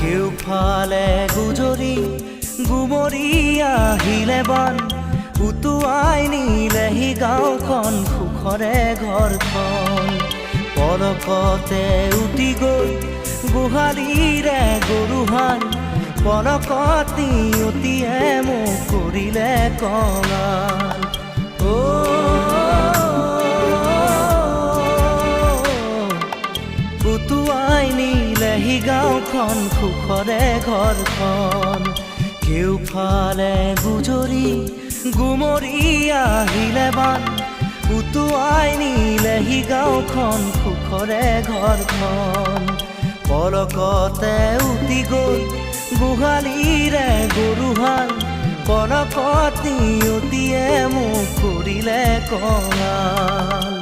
কেউফালে গুজৰি গুমৰি আহিলে বান উটুৱাই নিলেহি গাঁওখন সুখৰে ঘৰখন। পলকতে উটি গৈ গোহালিৰে গৰুহাল পলকত নিয়তিয়ে মোক কৰিলে কঙাল। উটুৱাই নিলেহি গাঁওখন সুখৰে ঘৰখন। কেউফালে গুজৰি, গুমৰি আহিলে বান। উটুৱাই নিলেহি গাঁওখন সুখৰে ঘৰখন। পলকতে উটি গৈ, গোহালিৰে গৰুহাল পলকত নিয়তিয়ে মোক কৰিলে কঙাল।